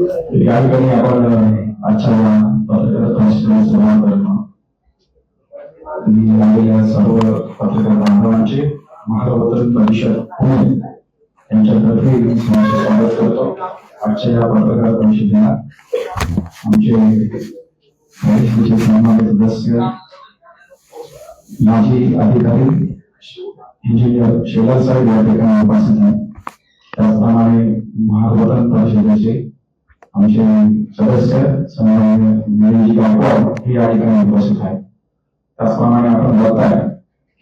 या ठिकाणी आपण आजच्या पत्रकार परिषदेला सुरुवात करतो मी आलेल्या सर्व पत्रकार बांधवांचे महाराष्ट्र परिषद पुणे यांच्यातर्फे मी स्वागत करतो आजच्या या पत्रकार परिषदेला आमचे परिषदेचे सन्मानित सदस्य माजी अधिकारी इंजिनियर शेलार साहेब या ठिकाणी उपस्थित आहेत. त्याचप्रमाणे महावतन परिषदेचे आमचे सदस्य सन्माननीय गायकवाड हे या ठिकाणी उपस्थित आहेत. त्याचप्रमाणे आपण बघताय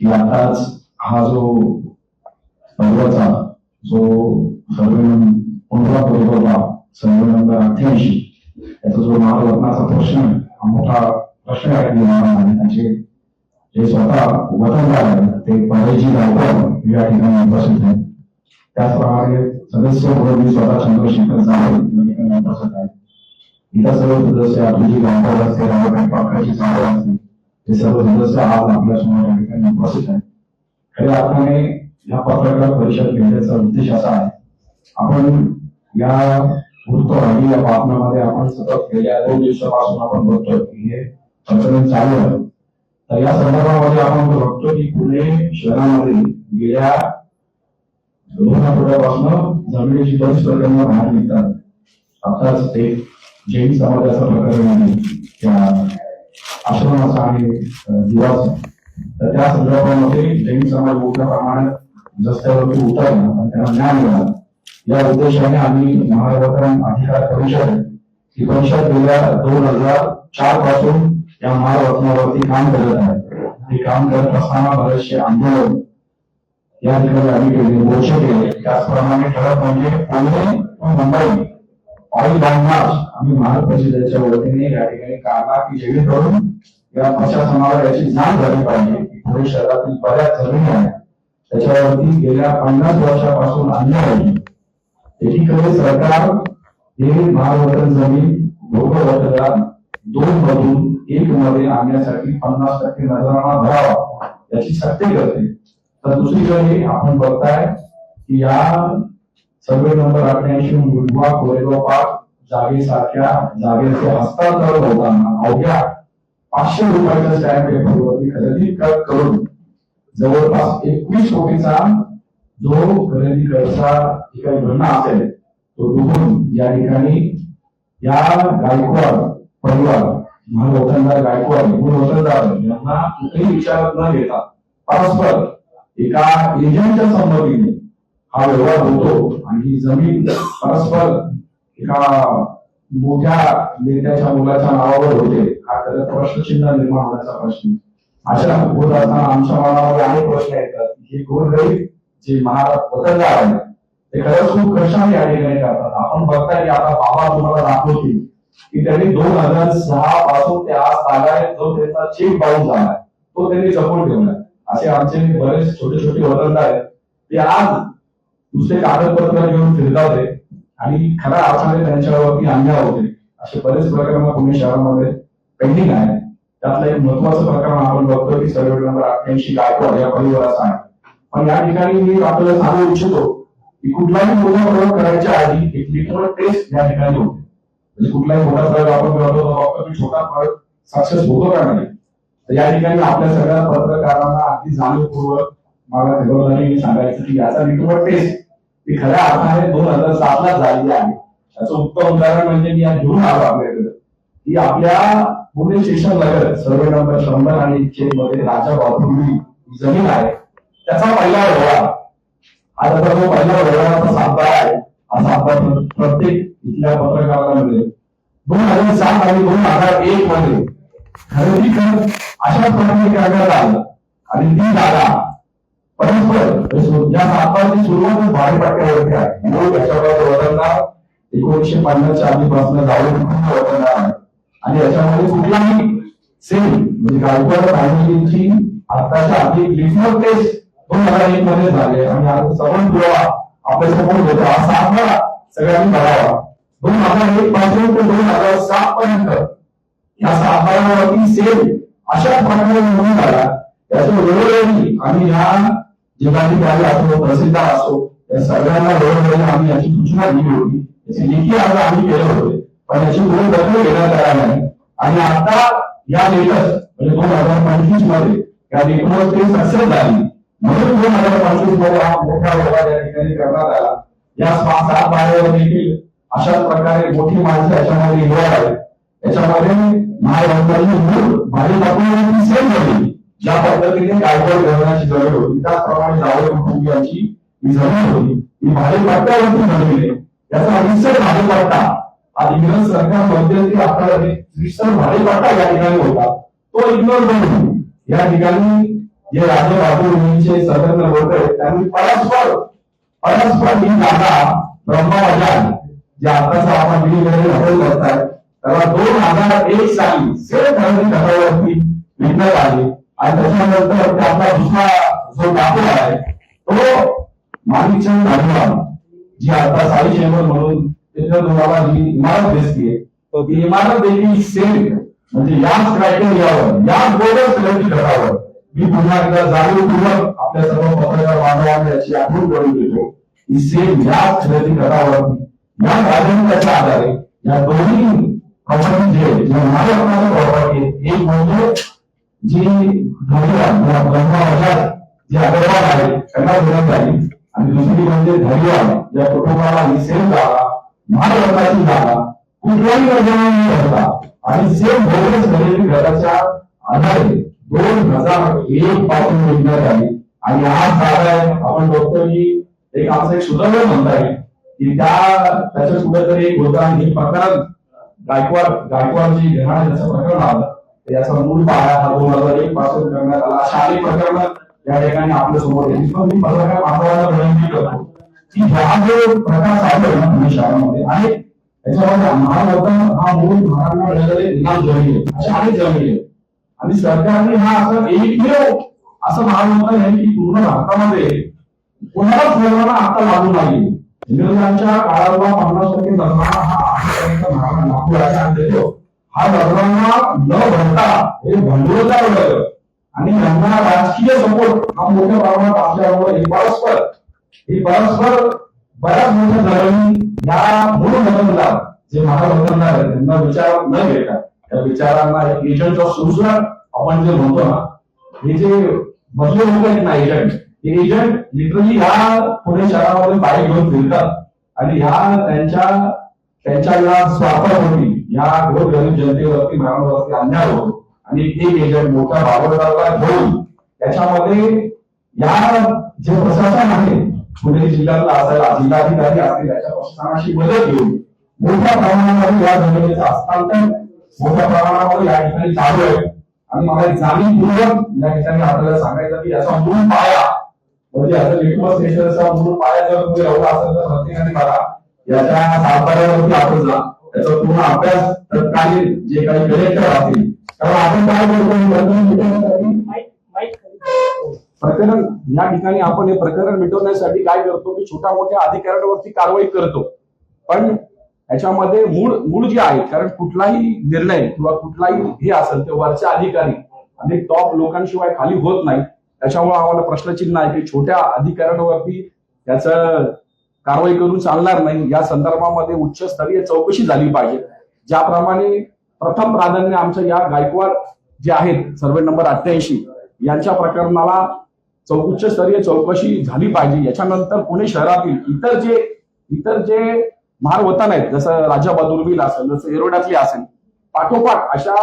की आताच हा जो सर्वेचा जो सर्वे पंधरा होता सर्वे नंबर अठ्ठ्याऐंशी याचा जो महारत्नाचा प्रश्न हा मोठा प्रश्न आहे निर्माण त्यांचे जे स्वतः वतनदार आहेत ते परेजी गायकवाड या ठिकाणी उपस्थित आहेत. त्याचप्रमाणे सदस्य म्हणून मी स्वतः चंद्रशेखर जाधव या इतर सर्व सदस्य अभिजी गायकवाड असते रामकांत पाकाची जाधव असते हे सर्व सदस्य आज आपल्यासमोर या ठिकाणी उपस्थित आहेत. खऱ्या अर्थाने या पत्रकार परिषद घेण्याचा उद्देश असा आहे. आपण या वृत्तवाहिनी या बातम्यामध्ये आपण सतत गेल्या दोन दिवसापासून आपण बघतोय की हे प्रकरण चालू आहे. तर या संदर्भामध्ये आपण बघतो की पुणे शहरामध्ये गेल्या दोन आठवड्यापासून जमिनीची बरीच प्रकरणं बाहेर निघतात. आताच एक जैन समाजाचं प्रकरण आहे. त्या आश्रमाचा आणि अं, तर त्या संदर्भामध्ये जैन समाज मोठ्या प्रमाणात रस्त्यावरती उतरला आणि त्यांना ज्ञान मिळालं. या उद्देशाने आम्ही महाराष्ट्र अधिकार परिषद ही परिषद गेल्या दोन हजार चारपासून या महारत्नावरती काम करत आहे. हे काम करत असताना बरेचसे आंदोलन या ठिकाणी आम्ही केले मोर्चे केले त्याचप्रमाणे ठळक म्हणजे पुणे मुंबई. ऑइल बँक आम्ही महाराष्ट्र परिषदेच्या वतीने या ठिकाणी काढला की जेणेकरून या प्रशासनाला याची जाण झाली पाहिजे. पुणे शहरातील बऱ्याच जमिनी आहेत. त्याच्यावरती गेल्या पन्नास वर्षापासून अन्याय होती एकीकडे सरकार हे महावर्तन जमीन दोघं दोन मधून एक मध्ये आणण्यासाठी पन्नास टक्के नजराणा भरावा याची सक्ती करते. तर दुसरीकडे आपण बघताय की या सर्वे नंबर अठ्ठ्याऐंशी मुठवा कोरेगाव पार्क जागेसारख्या जागेचे हस्तांतरण होताना अवघ्या पाचशे रुपयाच्या स्टॅम्प पेपरवरती खरेदी करून जवळपास एकवीस कोटीचा जो खरेदी करता ठिकाणी काही असेल तो डुबून या ठिकाणी या गायकवाड परिवार महावतनदार गायकवाड निघून वतनदार यांना कुठेही विचारात न घेता परस्पर एका एजंटच्या संमतीने हा व्यवहार होतो आणि ही जमीन परस्पर एका मोठ्या नेत्याच्या मुलाच्या नावावर होते. हा त्याला प्रश्नचिन्ह निर्माण होण्याचा प्रश्न. अशा होत असताना आमच्या मनामध्ये अनेक प्रश्न येतात. हे गोरगरीब जे महाराज वतनदार आहेत ते खरंच खूप कष्टाने या ठिकाणी करतात. आपण बघताय की आता बाबा तुम्हाला दाखवतील की त्यांनी दोन हजार सहा पासून ते आज तागायत जो त्यांचा चेक बाउन्स झालाय तो त्यांनी जपून ठेवलाय. असे आमचे बरेच छोटे छोटे वतनदार आहेत. ते आज दुसरे कागदपत्र घेऊन फिरतात आणि खऱ्या अर्थाने त्यांच्यावरती अन्याय होते. असे बरेच प्रकरण पुणे शहरामध्ये पेंडिंग आहे त्यातलं एक महत्वाचं प्रकरण आपण बघतो की सर्वे नंबर अठ्ठ्याऐंशी गायकवाड या परिवाराचा आहे. पण या ठिकाणी मी आपल्याला सांगू इच्छितो की कुठलाही मोठा प्रयोग करायच्या आधी एक लिटरल टेस्ट या ठिकाणी होते. म्हणजे कुठलाही मोठा प्रयोग आपण करतो फक्त मी छोटा प्रयोग सक्सेस होतो का नाही. या ठिकाणी आपल्या सगळ्या पत्रकारांना अगदी जाणीवपूर्वक मला खबरदारी सांगायचं की याचा लिटमस टेस्ट ही खऱ्या अर्थाने दोन हजार सात ला झालेली आहे. त्याचं उत्तम उदाहरण म्हणजे मी आज घेऊन आलो आपल्याकडे. की आपल्या पुणे स्टेशन लगत सर्वे नंबर शंभर आणि एकशे मध्ये राजा बापूर्वी जमीन आहे. त्याचा पहिला व्यवहार आज आता जो पहिला व्यवहाराचा सातबारा आहे. हा सातबार प्रत्येक इथल्या पत्रकाराला मिळेल दोन हजार सात आणि दोन हजार एक मध्ये खरेदी कर अशा प्रमाणे करण्यात आलं आणि ती जागा परस्पर या सातबाराची सुरुवात भारी भाडेपट्ट्यावरती आहे. हो, मूळ याच्यावर वतनदार एकोणीसशे पन्नासच्या आधीपासून जाऊन वतनदार आहे. आणि याच्यामध्ये कुठलाही सेल म्हणजे गायकवाड फॅमिलीची आताच्या आधी लिटमस टेस्ट दोन हजार एक मध्ये झाले. आणि आता सवन पुरावा आपल्यासमोर होतो. असा सातवा सगळ्यांनी भरावा दोन हजार एक पासून ते दोन हजार सात पर्यंत या सातबारावरती सेल अशा प्रकारे निवडून झाला याच्या वेळोवेळी आम्ही या जिल्हाधिकारी असो तहसीलदार असो या सगळ्यांना वेळोवेळी आम्ही याची सूचना दिली होती. त्याचे लेखी अर्ज आम्ही केले होते. पण याची मूळ दखल घेण्यात आला नाही. आणि आता या लेटस म्हणजे दोन हजार पंचवीसमध्ये या लेटवर ते सक्सेस झाली. म्हणून दोन हजार पंचवीसमध्ये हा मोठा व्यवहार या ठिकाणी करण्यात आला. या सात बाहेर देखील अशाच प्रकारे मोठी माणसं याच्यामध्ये इन्व्हॉल्व आहेत. याच्यामध्ये महाराष्ट्राची मूळ भाजपातून सेम झाली. ज्या पद्धतीने गायकवाड धरणाची जमीन होती त्याचप्रमाणे जावळे कुटुंबियांची ही जमीन होती. ही भाजपट्ट्यावरती जमीन आहे. याचा रिसर भाजपट्टा हा इंग्रज सरकार मध्यंतरी आपला रिसर भाजपट्टा या ठिकाणी होता. तो इग्नोर करून या ठिकाणी जे राजे बहादूर स्वतंत्र लोक आहेत त्यांनी परस्पर परस्पर ही जागा ब्रह्मवाजान जे आताचा आपण दिल्लीमध्ये हटल करताय त्याला दोन हजार एक साली सेम विकण्यात आली आणि त्याच्यानंतर ते आपला दुसरा जो दाखला आहे तो माणिकचंद धानवाल जी आता साई चेंबर म्हणून तुम्हाला जी इमारत दिसते ती इमारत देखील सेम म्हणजे याच क्रायटेरियावर याच बोगस खरेदी घरावर मी पुन्हा एकदा जाणीवपूर्वक आपल्या सर्व पत्रकार बांधवांना याची आठवण करून देतो. की सेम याच खरेदी घरावर या प्राधान्याच्या आधारे या दोन्ही एक म्हणजे जी जे अग्रवाल आहे त्यांना देण्यात आली आणि दुसरी म्हणजे धैर्यवान या कुटुंबाला ही सेम जागा महाराष्ट्राची जागा कुठल्याही योजना न आणि सेम बोगस झालेली घराच्या आधारे दोन हजार एक पासून विकण्यात आली आणि आज जागा आहे आपण बघतो की एक आमचं एक सुधारण म्हणता येईल की त्या त्याच्या कुठेतरी होता ही प्रकरण गायकवाड गायकवाडची जी जसं प्रकरण आलं याचा मूळ पाया हा दोन हजार एक पासून करण्यात आला अशा अनेक प्रकरण या ठिकाणी आपल्यासमोर येईल पण मी पत्रकार बांधवांना विनंती करतो की ह्या जो प्रकार चालू आहे ना पुणे शहरामध्ये आणि त्याच्यामध्ये महाराष्ट्र हा मूळ महाराष्ट्र मिळालेले इनाम जमीन आहे. अशा अनेक जमिनी आहेत. आणि सरकारने हा असं एक एकमेव असं महाराष्ट्र आहे की पूर्ण भारतामध्ये कोणालाच धर्माला आता लागू नाही इंग्रजांच्या काळातला पन्नास टक्के धर्माला हा महाराष्ट्र लागू देतो. हा धर्मांना न भरता हे भांडवलदार वर्ग आणि यांना राजकीय सपोर्ट हा मोठ्या प्रमाणात असल्यामुळे हे परस्पर हे परस्पर बऱ्याच मोठ्या धरणी या मूळ मतदार जे माझा आहेत त्यांना विचार न घेता त्या विचारांना एजंट ऑफ सुरुसुरात आपण जे म्हणतो ना हे जे मधले लोक आहेत ना एजंट हे एजंट लिटरली ह्या पुणे शहरामध्ये बाईक घेऊन फिरतात आणि ह्या त्यांच्या त्यांच्या या स्वार्थापोटी या गोरगरीब जनतेवरती मानवावरती अन्याय होतो. आणि एक एजंट मोठ्या भागवताला घेऊन त्याच्यामध्ये या जे प्रशासन आहे पुणे जिल्ह्यातला असायला जिल्हाधिकारी असतील त्याच्या प्रशासनाशी मदत घेऊन मोठ्या प्रमाणामध्ये या जमिनीचं हस्तांतर मोठ्या प्रमाणामध्ये या ठिकाणी चालू आहे. आणि मला जाणीवपूर्वक या ठिकाणी आपल्याला सांगायचं की याचा मूळ पाया म्हणजे आता लिटमस स्टेशनचा मूळ पाया जर तुम्ही एवढा असेल तर प्रत्येकाने बघा याच्या सातबाऱ्यावरती आपण त्याचा पूर्ण अभ्यास तत्कालीन जे काही कलेक्टर असतील कारण आपण काय करतो प्रकरण या ठिकाणी आपण हे प्रकरण मिटवण्यासाठी काय करतो की छोट्या मोठ्या अधिकाऱ्यांवरती कारवाई करतो. पण याच्यामध्ये मूळ मूळ जे आहे कारण कुठलाही निर्णय किंवा कुठलाही हे असेल ते वरचे अधिकारी आणि टॉप लोकांशिवाय खाली होत नाही. त्याच्यामुळे आम्हाला प्रश्नचिन्ह आहे की छोट्या अधिकाऱ्यांवरती त्याचं कारवाई करून चालणार नाही. या संदर्भामध्ये उच्चस्तरीय चौकशी झाली पाहिजे. ज्याप्रमाणे प्रथम प्राधान्य आमच्या या गायकवाड जे आहेत सर्वे नंबर अठ्ठ्याऐंशी यांच्या प्रकरणाला चौ उच्चस्तरीय चौकशी झाली पाहिजे. याच्यानंतर पुणे शहरातील इतर जे इतर जे महारवतन आहेत जसं राजा बहादूरबील असेल जसं एरोड्यातली असेल पाठोपाठ अशा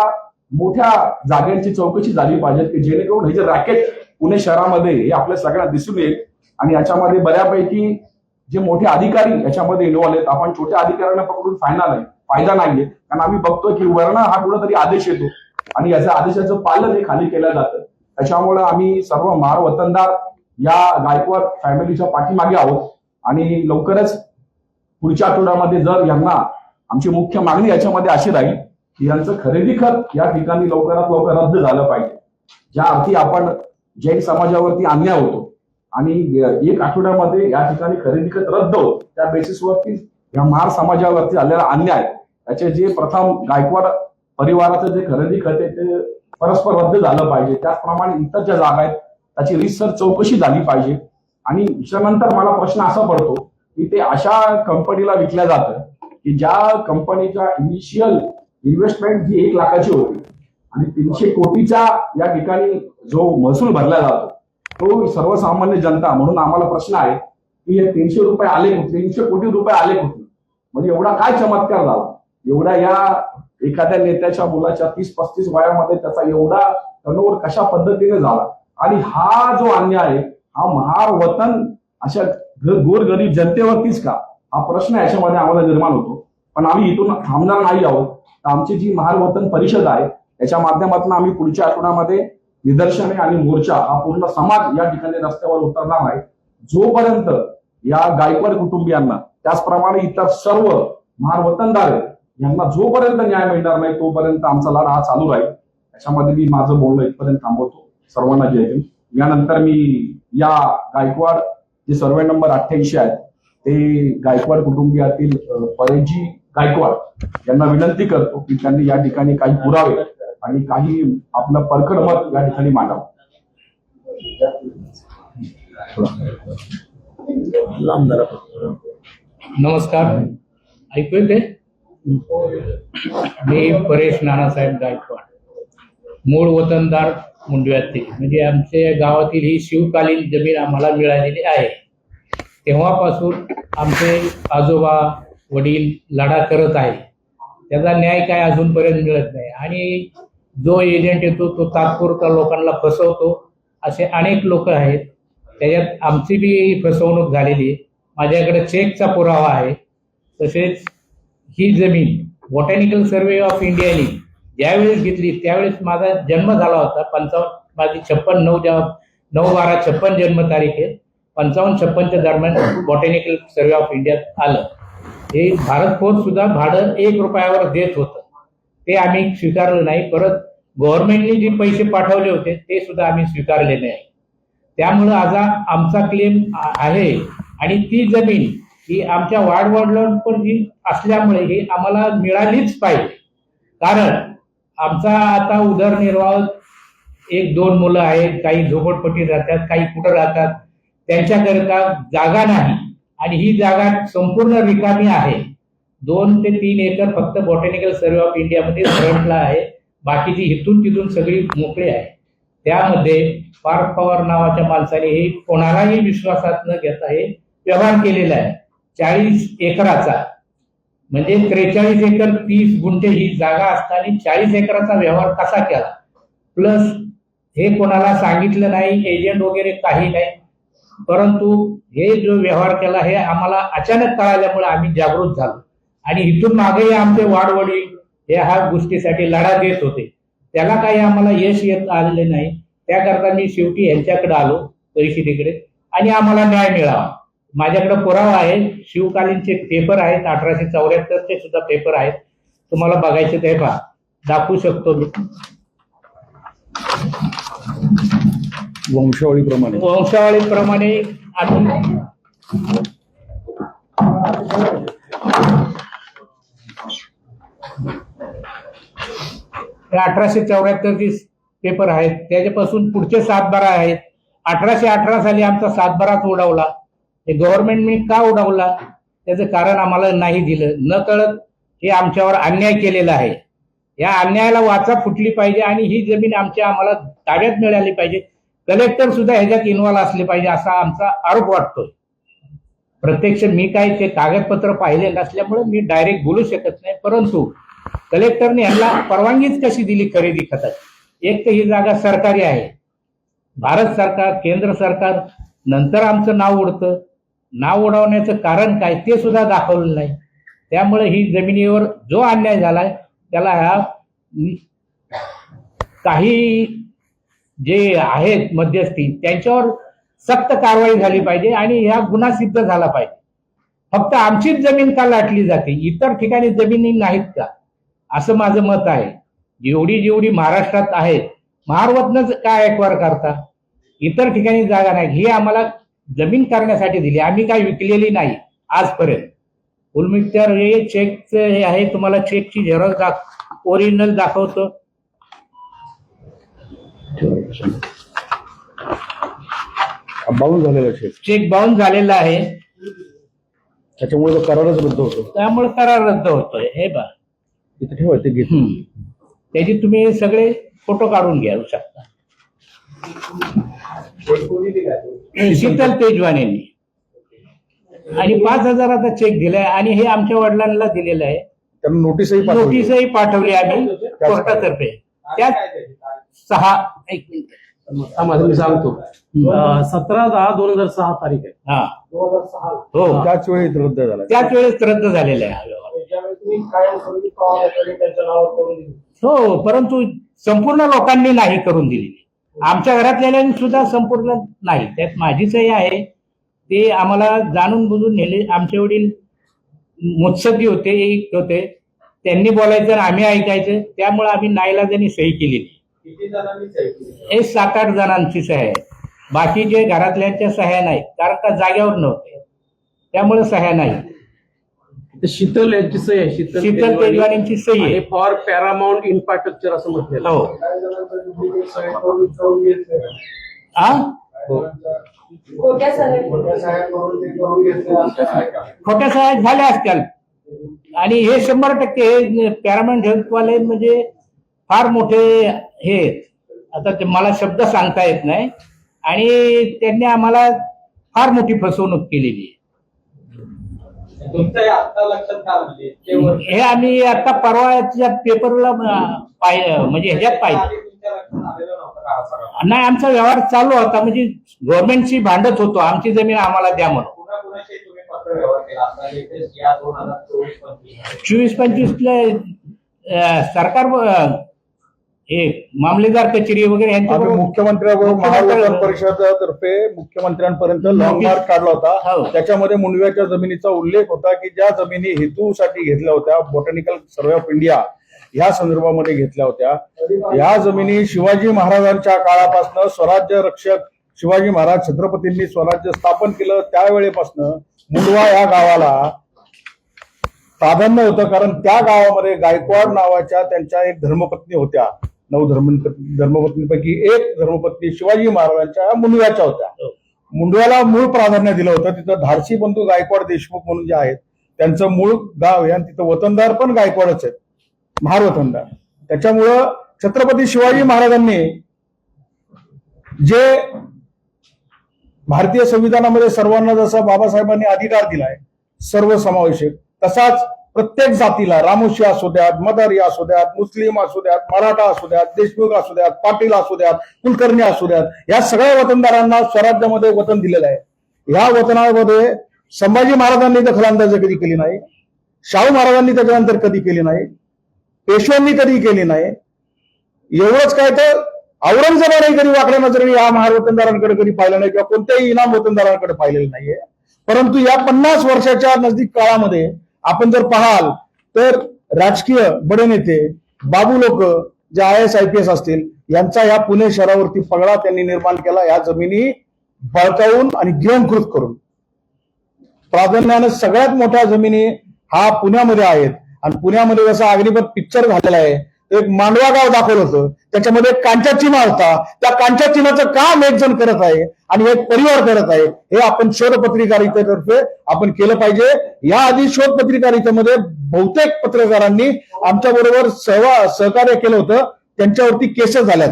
मोठ्या जागांची चौकशी झाली पाहिजे की जेणेकरून हे जे रॅकेट पुणे शहरामध्ये हे आपल्या सगळ्यांना दिसून येईल. आणि याच्यामध्ये बऱ्यापैकी जे मोठे अधिकारी याच्यामध्ये इन्व्हॉल्व आहेत आपण छोट्या अधिकाऱ्यांना पकडून फायदा नाही फायदा नाहीये. कारण आम्ही बघतो की वर्ण हा कुठेतरी आदेश येतो. आणि याच्या आदेशाचं पालन हे खाली केलं जातं. त्याच्यामुळे आम्ही सर्व मार वतनदार या गायकवाड फॅमिलीच्या पाठीमागे आहोत. आणि लवकरच पुढच्या आठवड्यामध्ये जर यांना आमची मुख्य मागणी याच्यामध्ये अशी राहील की यांचं खरेदी खत या ठिकाणी लवकरात लवकर रद्द झालं पाहिजे. ज्या अर्थी आपण जैन समाजावरती अन्याय होतो. आणि एक आठवड्यामध्ये या ठिकाणी खरेदी खत रद्द होत. त्या बेसिसवरती या महार समाजावरती झालेला अन्याय त्याचे जे प्रथम गायकवाड परिवाराचं जे खरेदी खत आहे ते परस्पर रद्द झालं पाहिजे. त्याचप्रमाणे इतर ज्या जागा आहेत त्याची रिसर चौकशी झाली पाहिजे. आणि त्याच्यानंतर मला प्रश्न असा पडतो की ते अशा कंपनीला विकल्या जातं की ज्या कंपनीच्या इनिशियल इन्व्हेस्टमेंट ही एक लाखाची होती. आणि तीनशे कोटीचा या ठिकाणी जो महसूल भरला जातो तो सर्वसामान्य जनता म्हणून आम्हाला प्रश्न आहे की हे तीनशे रुपये आले कुठे तीनशे कोटी रुपये आले कुठे म्हणजे एवढा काय चमत्कार झाला? एवढा या एखाद्या नेत्याच्या मुलाच्या तीस पस्तीस वयामध्ये त्याचा एवढा टर्नओव्हर कशा पद्धतीने झाला? आणि हा जो अन्याय आहे हा महार वतन अशा गोरगरीब जनतेवरतीच का? हा प्रश्न याच्यामध्ये आम्हाला निर्माण होतो. पण आम्ही इथून थांबणार नाही आहोत. तर आमची जी महार वतन परिषद आहे याच्या माध्यमातून आम्ही पुढच्या आठवड्यामध्ये निदर्शने आणि मोर्चा हा पूर्ण समाज या ठिकाणी रस्त्यावर उतरणार आहे जोपर्यंत या गायकवाड कुटुंबियांना त्याचप्रमाणे इतर सर्व महार वतनदार यांना जोपर्यंत न्याय मिळणार नाही तोपर्यंत आमचा लढा हा चालू राहील. त्याच्यामध्ये मी माझं बोलणं इथपर्यंत थांबवतो. सर्वांना जय हिंद. यानंतर मी या गायकवाड जे सर्वे नंबर अठ्ठ्याऐंशी आहेत ते गायकवाड कुटुंबियातील परेजी गायकवाड यांना विनंती करतो की त्यांनी या ठिकाणी काही पुरावे आणि काही आपलं परखड मत या ठिकाणी मांडावं. नमस्कार. ऐकू येते मी परेश नानासाहेब गायकवाड. मूळ वतनदार मुंडव्यातील. म्हणजे आमच्या गावातील ही शिवकालीन जमीन आम्हाला मिळालेली आहे. तेव्हापासून आमचे आजोबा वडील लढा करत आहे त्याचा न्याय काय अजूनपर्यंत मिळत नाही. आणि जो एजंट येतो तो तात्पुरता लोकांना फसवतो. असे अनेक लोक आहेत. त्याच्यात आमची बी फसवणूक झालेली आहे. माझ्याकडे चेकचा पुरावा आहे. तसेच ही जमीन बॉटॅनिकल सर्वे ऑफ इंडियाने ज्यावेळेस घेतली त्यावेळेस माझा जन्म झाला होता. पंचावन्न माझी छप्पन नऊ ज्या नऊ बारा छप्पन जन्म तारीख आहे. पंचावन्न छप्पनच्या दरम्यान बॉटॅनिकल सर्वे ऑफ इंडियात आलं. हे भारत फोर्स सुद्धा भाडं एक रुपयावर देत होतं. ते आम्ही स्वीकारलं नाही. परत गव्हर्नमेंटने जे पैसे पाठवले होते ते सुद्धा आम्ही स्वीकारले नाही त्यामुळं आज आमचा क्लेम आहे आणि ती जमीन ही आमच्या वाडवडिलांपैकी असल्यामुळे ही आम्हाला मिळालीच पाहिजे. कारण आमचा आता उदरनिर्वाह एक दोन मुलं आहेत काही झोपडपट्टी राहतात काही कुठं राहतात त्यांच्याकरिता जागा नाही आणि ही जागा संपूर्ण रिकामी आहे. दोन ते तीन एकर फक्त बॉटॅनिकल सर्वे ऑफ इंडियामध्ये फ्रंटला आहे. बाकीची इथून तिथून सगळी मोकळी आहे. त्यामध्ये पार्थ पवार नावाच्या माणसाने हे कोणालाही विश्वासात न घेता हे व्यवहार केलेला आहे. चाळीस एकराचा. म्हणजे त्रेचाळीस एकर तीस गुंठे ही जागा असताना चाळीस एकराचा व्यवहार कसा केला? प्लस हे कोणाला सांगितलं नाही एजंट वगैरे काही नाही. परंतु हे जो व्यवहार केला हे आम्हाला अचानक कळाल्यामुळे आम्ही जागृत झालो. आणि इथून मागेही आमचे वाडवडील हे ह्या गोष्टीसाठी लढा देत होते. त्याला काही आम्हाला यश येत आलेले नाही. त्याकरता मी शेवटी यांच्याकडे आलो परिषदेकडे आणि आम्हाला न्याय मिळावा. माझ्याकडे पुरावा आहे शिवकालीनचे पेपर आहेत अठराशे चौऱ्याहत्तरचे सुद्धा पेपर आहेत. तुम्हाला बघायचे ते पहा. दाखवू शकतो मी. वंशावळीप्रमाणे. वंशावळीप्रमाणे आणून हे अठराशे चौऱ्याहत्तरची पेपर आहेत. त्याच्यापासून पुढचे सातबारा आहेत. अठराशे अठरा साली आमचा सातबाराच उडवला. हे गव्हर्नमेंटने का उडवला? त्याचं कारण आम्हाला नाही दिलं. न कळत हे आमच्यावर अन्याय केलेला आहे. या अन्यायाला वाचा फुटली पाहिजे आणि ही जमीन आमच्या आम्हाला ताब्यात मिळाली पाहिजे. कलेक्टर सुद्धा ह्याच्यात इन्व्हॉल्व्ह असले पाहिजे असा आमचा आरोप वाटतोय. प्रत्यक्ष मी काय ते कागदपत्र पाहिले नसल्यामुळे मी डायरेक्ट बोलू शकत नाही. परंतु कलेक्टरने यांना परवानगीच कशी दिली खरेदी खताची? एक तर ही जागा सरकारी आहे. भारत सरकार केंद्र सरकार नंतर आमचं नाव उडतं. नाव उडवण्याचं कारण काय ते सुद्धा दाखवलं नाही. त्यामुळे ही जमिनीवर जो अन्याय झालाय त्याला ह्या काही जे आहेत मध्यस्थी त्यांच्यावर सक्त कारवाई झाली पाहिजे आणि ह्या गुन्हा सिद्ध झाला पाहिजे. फक्त आमचीच जमीन का लाटली जाते? इतर ठिकाणी जमिनी नाहीत का? असं माझं मत आहे. जेवढी जेवढी महाराष्ट्रात आहेत महारवतनच काय एक्वायर करता? इतर ठिकाणी जागा नाही. ही आम्हाला जमीन करण्यासाठी दिली. आम्ही काय विकलेली नाही आजपर्यंत. उलमित्यार हे चेकचं हे आहे. तुम्हाला चेकची झेरॉक्स दाख ओरिजिनल दाखवतो. बाऊन झालेला शेत चेक बाउन्स झालेला आहे. त्याच्यामुळे करारच रद्द होतो. त्यामुळे करार रद्द होतोय. हे बा इथे ठेवा ते घेत. त्याची तुम्ही सगळे फोटो काढून घ्या शकता. शीतल तेजवानेंनी आणि पाच हजाराचा चेक दिलाय आणि हे आमच्या वडिलांना दिलेलं आहे. त्यांना नोटीसही पाठवली. नोटीसही पाठवली आम्ही कोर्टातर्फे. त्यात सहा एक मिनिट. सांगतो. सतरा दहा दोन हजार सहा तारीख आहे. हा. हो त्याच वेळी रद्द झाला. त्याच वेळेस रद्द झालेला आहे. हा हो परंतु संपूर्ण लोकांनी नाही करून दिलेली आमच्या घरातल्यानी सुद्धा संपूर्ण नाही. त्यात माझी सही आहे. ते आम्हाला जाणून बुजून नेले. आमचे वडील मुत्सद्दी होते एक होते. त्यांनी बोलायचं आणि आम्ही ऐकायचं. त्यामुळे आम्ही नाईलाजानी सही केलेली. हे सात आठ जणांची सह्या आहे बाकीचे घरातल्यांच्या सह्या नाहीत कारण का जाग्यावर नव्हते. त्यामुळे सह्या नाही. शीतल यांची सही आहे. शीतल शीतल तेजवानींची सही आहे. फॉर पॅरामाऊंट इन्फ्रास्ट्रक्चर असं म्हटलेलं. हो. खोट्या सह्या झाल्या असत्याल आणि हे शंभर टक्के हे पॅरामेंट हेल्थवाले म्हणजे फार मोठे हे. आता ते मला शब्द सांगता येत नाही. आणि त्यांनी आम्हाला फार मोठी फसवणूक केलेली आहे. तुमचं हे आता लक्षात का म्हणजे इतके वर्ष हे आम्ही आता परवाच्या पेपरला म्हणजे ह्याच्यात पाहिजे? नाही आमचा व्यवहार चालू होता म्हणजे गव्हर्नमेंटशी भांडत होतो. आमची जमीन आम्हाला द्या म्हणून. चोवीस पंचवीस सरकार हे मामलेदार कचेरी वगैरे आम्ही यांच्याबरोबर मुख्यमंत्री- महाविकास परिषदेतर्फे मुख्यमंत्र्यांपर्यंत लॉंग मार्च काढला हो. होता त्याच्यामध्ये मुंडव्याच्या जमिनीचा उल्लेख होता की ज्या जमिनी हेतूसाठी घेतल्या होत्या बॉटॅनिकल सर्वे ऑफ इंडिया ह्या संदर्भामध्ये घेतल्या होत्या. ह्या जमिनी शिवाजी महाराजांच्या काळापासून स्वराज्य रक्षक शिवाजी महाराज छत्रपतींनी स्वराज्य स्थापन केलं. त्यावेळेपासून मुंडवा या गावाला प्राधान्य होतं. कारण त्या गावामध्ये गायकवाड नावाच्या त्यांच्या एक धर्मपत्नी होत्या. नऊ धर्म धर्मपत्नीपैकी एक धर्मपत्नी शिवाजी महाराजांच्या मुंडव्याच्या होत्या. मुंडव्याला मूळ प्राधान्य दिलं होतं. तिथं धारशी बंधू गायकवाड देशमुख म्हणून जे आहेत त्यांचं मूळ गाव आहे आणि तिथं वतनदार पण गायकवाडच आहेत. महार वतनदार. त्याच्यामुळं छत्रपती शिवाजी महाराजांनी जे भारतीय संविधानामध्ये सर्वांना जसा बाबासाहेबांनी अधिकार दिलाय सर्वसमावेशक तसाच प्रत्येक जातीला रामोशी असू द्यात मदारी असू द्यात मुस्लिम असू द्यात मराठा असू द्यात देशमुख असू द्यात पाटील असू द्यात कुलकर्णी असू द्यात या सगळ्या वतनदारांना स्वराज्यामध्ये वतन दिलेलं आहे. या वतनामध्ये संभाजी महाराजांनी दखलंदाजी कधी केली नाही शाहू महाराजांनी त्याच्यानंतर कधी केली नाही पेशव्यांनी कधी केली नाही एवढंच काय तर औरंगजेबाने कधी वाकड्या नजरेने या महार वतनदारांकडे कधी पाहिलं नाही किंवा कोणत्याही इनाम वतनदारांकडे पाहिलेलं नाहीये. परंतु या पन्नास वर्षाच्या नजदीक काळामध्ये आपण जर पाहाल तर राजकीय बडे नेते बाबू लोक जे I S I P S असतील यांचा या पुणे शहरावरती पगडा त्यांनी निर्माण केला या जमिनी बळकावून आणि गिरणकृत करून. प्राधान्यानं सगळ्यात मोठ्या जमिनी हा पुण्यामध्ये आहेत. आणि पुण्यामध्ये जसा अग्निपथ पिक्चर झालेला आहे एक मांडवा गाव दाखवलं होतं. त्याच्यामध्ये कांचा कांच्या होता. त्या कांच्या चिन्हाचं काम एक जण करत आहे आणि एक परिवार करत आहे. हे आपण शोध पत्रिकारितेतर्फे आपण केलं पाहिजे. या आधी शोध पत्रिकारितेमध्ये बहुतेक पत्रकारांनी आमच्या बरोबर सहवा सहकार्य केलं होतं. त्यांच्यावरती केसेस झाल्यात.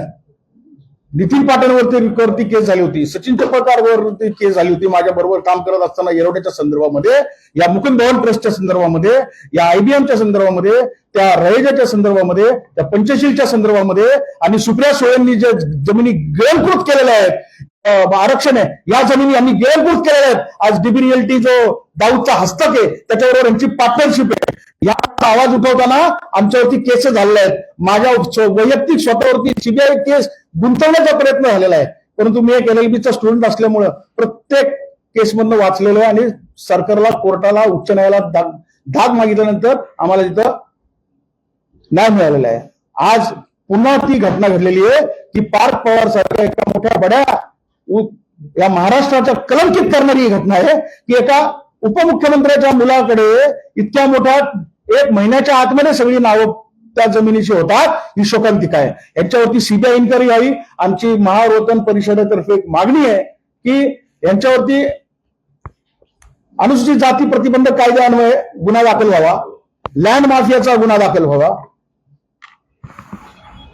नितीन पाटणवरती वरती केस झाली होती. सचिन चपळकारवरती केस झाली होती. माझ्या बरोबर काम करत असताना येरवड्याच्या संदर्भामध्ये या मुकुंद भवन ट्रस्टच्या संदर्भामध्ये या आयबीएमच्या संदर्भामध्ये त्या रयजाच्या संदर्भामध्ये त्या पंचशीलच्या संदर्भामध्ये आणि सुप्रिया सोळेंनी जे जमिनी गिळंकृत केलेल्या आहेत आरक्षण आहे या जमिनी यांनी गिळंकृत केलेल्या आहेत. आज डीबीएलटी जो दाऊदचा हस्तक आहे त्याच्याबरोबर यांची पार्टनरशिप या आवाज उठवताना आमच्यावरती केस झालेल्या आहेत. माझ्या वैयक्तिक स्वतःवरती सीबीआय केस गुंतवण्याचा प्रयत्न झालेला आहे. परंतु मी एक एलएलबीचा चा स्टुडंट असल्यामुळं प्रत्येक केसमधनं वाचलेलो आहे आणि सरकारला कोर्टाला उच्च न्यायालयात धाग धाग मागितल्यानंतर आम्हाला तिथं न्याय मिळालेला आहे. आज पुन्हा ती घटना घडलेली आहे की पार्थ पवार सारख्या एका मोठ्या बड्या या महाराष्ट्राच्या कलंकित करणारी ही घटना आहे की एका उपमुख्यमंत्र्याच्या मुलाकडे इतक्या मोठ्या एक महिन्याच्या आतमध्ये सगळी नावं त्या जमिनीची होतात. ही शोकांतिका आहे. यांच्यावरती सीबीआय इन्क्वायरी व्हावी आमची महारोतन परिषदेतर्फे एक मागणी आहे की यांच्यावरती अनुसूचित जाती प्रतिबंधक कायद्यान्वये गुन्हा दाखल व्हावा. लँड माफियाचा गुन्हा दाखल व्हावा.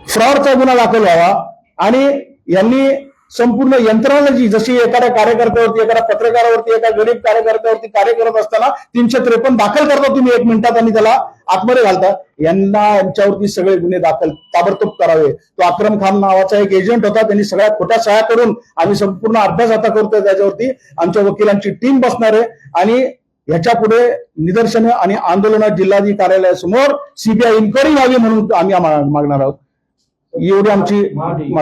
फ्रॉडचा गुन्हा दाखल व्हावा. आणि यांनी संपूर्ण यंत्रणा जी जशी एखाद्या कार्यकर्त्यावरती एखाद्या पत्रकारावरती एका गरीब कार्यकर्त्यावरती कार्य करत असताना तीनशे त्रेपन्न दाखल करता तुम्ही एक मिनिटात आणि त्याला आतमध्ये घालता. यांना यांच्यावरती सगळे गुन्हे दाखल ताबडतोब करावे. तो अक्रम खान नावाचा एक एजंट होता. त्यांनी सगळ्या खोट्या सह्या करून आम्ही संपूर्ण अभ्यास आता करतोय त्याच्यावरती. आमच्या वकिलांची टीम बसणार आहे. आणि ह्याच्या पुढे निदर्शनं आणि आंदोलन जिल्हाधिकारी कार्यालयासमोर सीबीआय इन्क्वायरी व्हावी म्हणून आम्ही मागणार आहोत. एवढी आमची मागणी.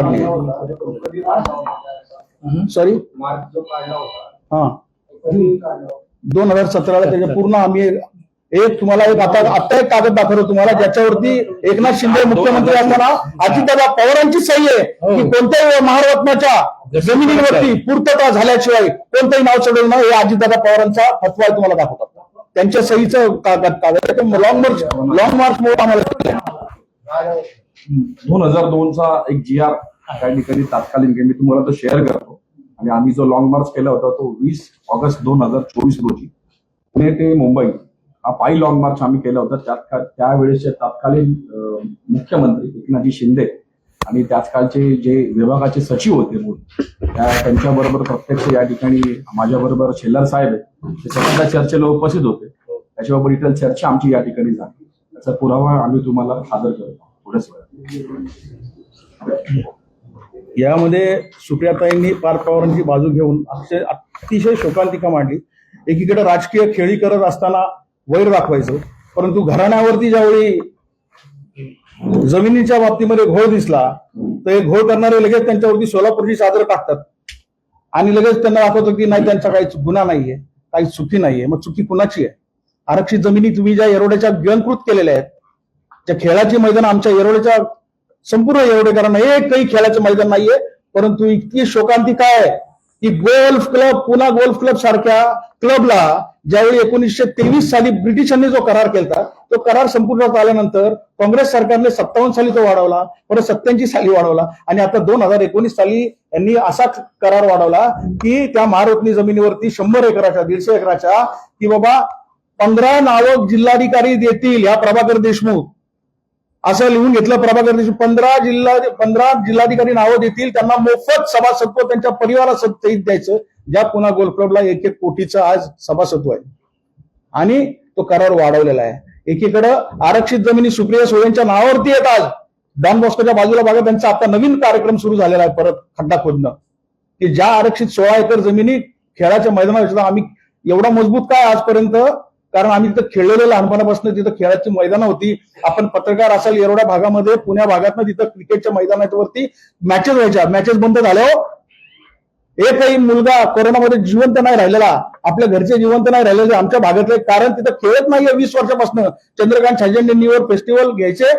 आहे सॉरी मार्ग जो काढला होता. हा. कधी काढला दोन हजार सतराला त्याचे पूर्ण आम्ही एक तुम्हाला एक आता आता एक कागद दाखवतो तुम्हाला ज्याच्यावरती एकनाथ शिंदे मुख्यमंत्री असताना अजितदादा पवारांची सही आहे की कोणत्याही महारत्नाच्या जमिनीवरती पूर्तता झाल्याशिवाय कोणतंही नाव चढवलं नाही हे अजितदादा पवारांचा फतवा तुम्हाला दाखवतात. त्यांच्या सहीचं कागद कागद लॉंग मार्च लॉंग मार्च मुळे आम्हाला दोन हजार दोनचा एक जी आर त्या ठिकाणी तात्कालीन घे मी तुम्हाला तो शेअर करतो. आणि आम्ही जो लॉंग मार्च केला होता तो वीस ऑगस्ट दोन हजार चोवीस रोजी पुणे ते मुंबई हा पायी लॉंग मार्च आम्ही केला होता. त्यात त्यावेळेसचे तत्कालीन मुख्यमंत्री एकनाथजी शिंदे आणि त्याच काळचे जे विभागाचे सचिव होते मूळ त्या त्यांच्याबरोबर प्रत्यक्ष या ठिकाणी माझ्याबरोबर शेलार साहेब आहेत. ते सगळ्या चर्चेला उपस्थित होते. त्याच्याबरोबर इतर चर्चा आमची या ठिकाणी झाली. त्याचा पुरावा आम्ही तुम्हाला सादर करतो. थोड्याच वेळात. यामध्ये सुप्रियाताईंनी पार पवारांची बाजू घेऊन अतिशय अतिशय शोकांतिका मांडली. एकीकडे राजकीय खेळी करत असताना वैर दाखवायचं परंतु घराण्यावरती ज्यावेळी जमिनीच्या बाबतीमध्ये घोळ दिसला तर हे घोळ करणारे लगेच त्यांच्यावरती सोलापूरची चादर टाकतात. आणि लगेच त्यांना दाखवतो की नाही त्यांचा काही गुन्हा नाहीये काही चुकी नाहीये मग चुकी कुणाची आहे? आरक्षित जमिनी तुम्ही ज्या येरोड्याच्या गिळंकृत केलेल्या आहेत ज्या खेळाची मैदान आमच्या येरोड्याच्या संपूर्ण येरोडेकरांना एकही काही खेळाचं मैदान नाहीये परंतु इतकी शोकांतिका आहे की गोल्फ क्लब पुन्हा गोल्फ क्लब सारख्या क्लबला ज्यावेळी एकोणीसशे तेवीस साली ब्रिटिशांनी जो करार केला तो करार संपूर्णात आल्यानंतर काँग्रेस सरकारने सत्तावन्न साली तो वाढवला परत सत्याऐंशी साली वाढवला आणि आता दोन हजार एकोणीस साली यांनी असा करार वाढवला की त्या महारोपणी जमिनीवरती शंभर एकराच्या दीडशे एकराच्या की बाबा पंधरा नावं जिल्हाधिकारी देतील या प्रभाकर देशमुख. असं लिहून घेतलं प्रभाकर देशमुख. पंधरा जिल्हा पंधरा जिल्हाधिकारी नावं देतील त्यांना मोफत सभासत्व त्यांच्या परिवारासहित द्यायचं. ज्या पुन्हा गोल्फ क्लबला एक एक कोटीचं आज सभासत्व आहे. आणि तो करार वाढवलेला आहे. एकीकडं आरक्षित जमिनी सुप्रिया सुळेंच्या नावावरती येत आज. डॉन बॉस्कोच्या बाजूला बघा त्यांचा आता नवीन कार्यक्रम सुरू झालेला आहे परत खड्डा खोदणं की ज्या आरक्षित सोळा एकर जमिनी खेळाच्या मैदानावर आम्ही एवढा मजबूत काय आजपर्यंत कारण आम्ही तिथं खेळलेलो लहानपणापासून तिथं खेळाची मैदानं होती. आपण पत्रकार असाल एवढ्या भागामध्ये पुण्या भागातनं तिथं क्रिकेटच्या मैदानाच्या वरती मॅचेस व्हायच्या. मॅचेस बंद झाल्यावर एकही मुलगा कोरोनामध्ये जिवंत नाही राहिलेला. आपल्या घरचे जिवंत नाही राहिलेले आमच्या भागातले. कारण तिथं खेळत नाहीये वीस वर्षापासून. चंद्रकांत छाजेंडीवर फेस्टिवल घ्यायचे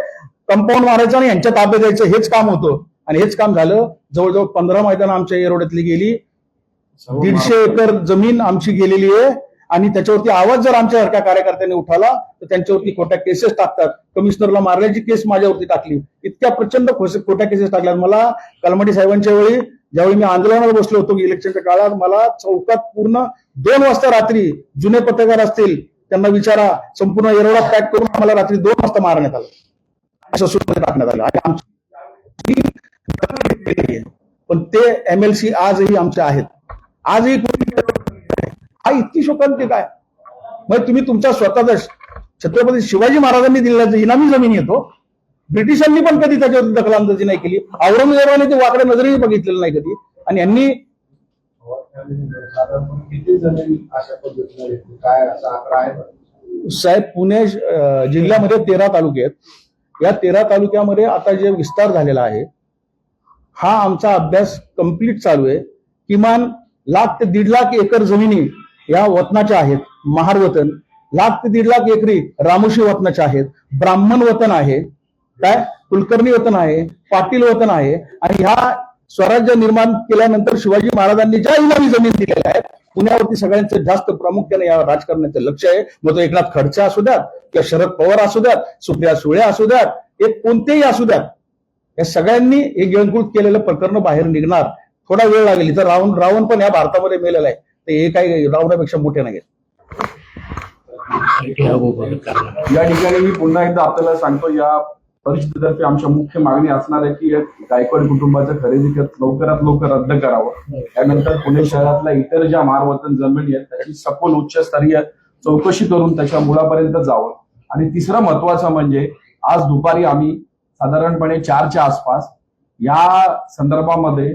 कंपाऊंड मारायचं आणि यांच्या ताब्यात द्यायचं. हेच काम होतं. आणि हेच काम झालं. जवळजवळ पंधरा मैदान आमच्या येरोड्यातली गेली. दीडशे एकर जमीन आमची गेलेली आहे. आणि त्याच्यावरती आवाज जर आमच्या सारख्या कार्यकर्त्यांनी उठाला तर त्यांच्यावरती खोट्या केसेस टाकतात. कमिशनरला मारल्याची केस माझ्यावरती टाकली. इतक्या प्रचंड खोट्या केसेस टाकल्यात. मला कलमडी साहेबांच्या वेळी ज्यावेळी मी आंदोलनाला बसलो होतो इलेक्शनच्या काळात मला चौकात पूर्ण दोन वाजता रात्री जुने पत्रकार असतील त्यांना विचारा संपूर्ण एरोडा पॅक करून आम्हाला रात्री दोन वाजता मारण्यात आलं. असं टाकण्यात आलं आणि आमची पण ते एमएलसी आजही आमचे आहेत. आजही हा इतकी शोकांती काय मग तुम्ही तुमचा स्वतःचा छत्रपती शिवाजी महाराजांनी दिलेला इनामी जमीन येतो ब्रिटिशांनी पण कधी त्याच्यावरती दखलंदाजी नाही केली औरंगजेबाने ते वाकड्या नजरेही बघितलेलं नाही कधी आणि यांनी साहेब पुणे जिल्ह्यामध्ये तेरा तालुके आहेत. या तेरा तालुक्यामध्ये आता जे विस्तार झालेला आहे हा आमचा अभ्यास कंप्लीट चालू आहे. किमान लाख ते दीड लाख एकर जमिनी या वतनाच्या आहेत. महार वतन. लाख ते दीड लाख एकरी रामोशी वतनाच्या आहेत. ब्राह्मण वतन आहे. काय? कुलकर्णी वतन आहे. पाटील वतन आहे. आणि ह्या स्वराज्य निर्माण केल्यानंतर शिवाजी महाराजांनी ज्या इनामी जमीन दिलेल्या आहेत पुण्यावरती सगळ्यांचं जास्त प्रामुख्याने या राजकारणाचं लक्ष आहे. मग तो एकनाथ खडसे असू द्यात किंवा शरद पवार असू द्यात सुप्रिया सुळे असू द्यात एक कोणतेही असू द्यात या सगळ्यांनी हे गिळंकृत केलेलं प्रकरण बाहेर निघणार. थोडा वेळ लागेल. इथं रावण रावण पण या भारतामध्ये मेलेला आहे. ते हे काही रावणापेक्षा मोठे नाही या ठिकाणी मी पुन्हा एकदा आपल्याला सांगतो या परिषदेतर्फे आमच्या मुख्य मागणी असणार आहे की गायकवाड कुटुंबाचं खरेदी खत लवकरात लवकर रद्द करावं. त्यानंतर पुणे शहरातल्या इतर ज्या मारवतन जमिनी आहेत त्याची सखोल उच्चस्तरीय चौकशी करून त्याच्या मुळापर्यंत जावं. आणि तिसरं महत्वाचं म्हणजे आज दुपारी आम्ही साधारणपणे चारच्या आसपास या संदर्भामध्ये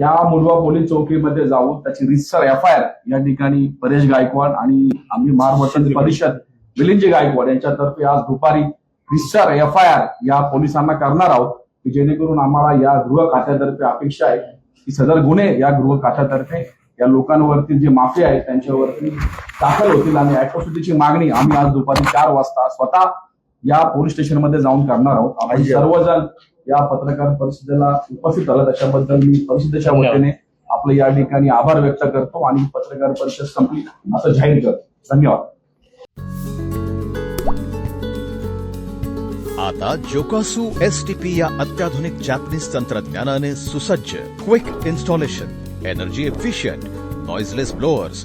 या मुलवा पोलीस चौकीमध्ये जाऊन त्याची रितसर एफ आय आर या ठिकाणी परेश गायकवाड आणि आम्ही महाराष्ट्र परिषद मिलिंदजी गायकवाड यांच्यातर्फे आज दुपारी रितसर एफ आय आर या पोलिसांना करणार आहोत की जेणेकरून आम्हाला या गृह खात्यातर्फे अपेक्षा आहे की सदर गुन्हे या गृह खात्यातर्फे या लोकांवरती जे माफी आहेत त्यांच्यावरती दाखल होतील. आणि अॅट्रॉसिटीची मागणी आम्ही आज दुपारी चार वाजता स्वतः या पोलीस स्टेशनमध्ये जाऊन करणार आहोत. आपण सर्वजण या पत्रकार परिषदेला उपस्थित झाला त्याच्याबद्दल मी परिषदेच्या वतीने आपलं या ठिकाणी आभार व्यक्त करतो आणि पत्रकार परिषद संपली. असं जाहीर करतो. धन्यवाद. आता जोकासू एस टी पी या अत्याधुनिक जॅपनीज तंत्रज्ञानाने सुसज्ज quick installation energy efficient noiseless blowers